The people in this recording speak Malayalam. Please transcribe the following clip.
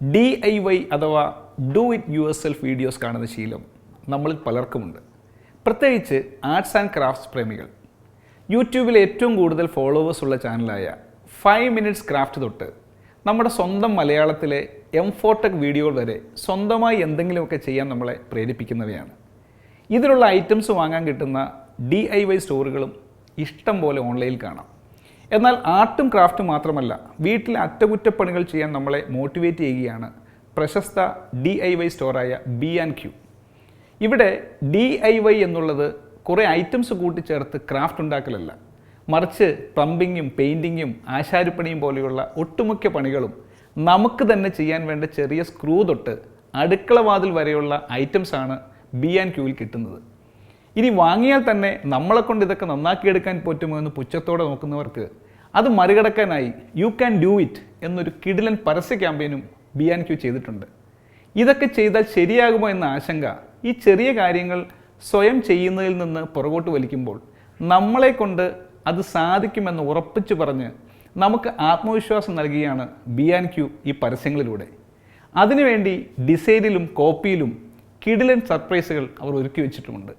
ഡി ഐ വൈ അഥവാ do it yourself videos കാണുന്ന ശീലം നമ്മളിൽ പലർക്കുമുണ്ട്. പ്രത്യേകിച്ച് ആർട്സ് ആൻഡ് ക്രാഫ്റ്റ്സ് പ്രേമികൾ. യൂട്യൂബിൽ ഏറ്റവും കൂടുതൽ ഫോളോവേഴ്സ് ഉള്ള ചാനലായ ഫൈവ് മിനിറ്റ്സ് ക്രാഫ്റ്റ് തൊട്ട് നമ്മുടെ സ്വന്തം മലയാളത്തിലെ എം ഫോർടെക് വീഡിയോകൾ വരെ സ്വന്തമായി എന്തെങ്കിലുമൊക്കെ ചെയ്യാൻ നമ്മളെ പ്രേരിപ്പിക്കുന്നവയാണ്. ഇതിലുള്ള ഐറ്റംസ് വാങ്ങാൻ കിട്ടുന്ന ഡി ഐ വൈ സ്റ്റോറുകളും ഇഷ്ടം പോലെ ഓൺലൈനിൽ കാണാം. എന്നാൽ ആർട്ടും ക്രാഫ്റ്റും മാത്രമല്ല വീട്ടിലെ അറ്റകുറ്റപ്പണികൾ ചെയ്യാൻ നമ്മളെ മോട്ടിവേറ്റ് ചെയ്യുകയാണ് പ്രശസ്ത ഡി ഐ വൈ സ്റ്റോറായ ബി ആൻഡ് ക്യൂ ഇവിടെ ഡി ഐ വൈ എന്നുള്ളത് കുറേ ഐറ്റംസ് കൂട്ടിച്ചേർത്ത് ക്രാഫ്റ്റ് ഉണ്ടാക്കലല്ല. മറിച്ച് പ്ലംബിങ്ങും പെയിന്റിങ്ങും ആശാരിപ്പണിയും പോലെയുള്ള ഒട്ടുമുഖ്യ പണികളും നമുക്ക് തന്നെ ചെയ്യാൻ വേണ്ട ചെറിയ സ്ക്രൂ തൊട്ട് അടുക്കള വാതിൽ വരെയുള്ള ഐറ്റംസാണ് ബി ആൻഡ് ക്യൂവിൽ കിട്ടുന്നത്. ഇനി വാങ്ങിയാൽ തന്നെ നമ്മളെക്കൊണ്ട് ഇതൊക്കെ നന്നാക്കിയെടുക്കാൻ പറ്റുമോ എന്ന് പുച്ഛത്തോടെ നോക്കുന്നവർക്ക് അത് മറികടക്കാനായി യു ക്യാൻ ഡു ഇറ്റ് എന്നൊരു കിടിലൻ പരസ്യ ക്യാമ്പയിനും ബി ആൻ ക്യു ചെയ്തിട്ടുണ്ട്. ഇതൊക്കെ ചെയ്താൽ ശരിയാകുമോ എന്ന ആശങ്ക ഈ ചെറിയ കാര്യങ്ങൾ സ്വയം ചെയ്യുന്നതിൽ നിന്ന് പുറകോട്ട് വലിക്കുമ്പോൾ നമ്മളെ കൊണ്ട് അത് സാധിക്കുമെന്ന് ഉറപ്പിച്ചു പറഞ്ഞ് നമുക്ക് ആത്മവിശ്വാസം നൽകുകയാണ് ബി ആൻ ക്യു ഈ പരസ്യങ്ങളിലൂടെ. അതിനുവേണ്ടി ഡിസൈനിലും കോപ്പിയിലും കിടിലൻ സർപ്രൈസുകൾ അവർ ഒരുക്കി വെച്ചിട്ടുമുണ്ട്.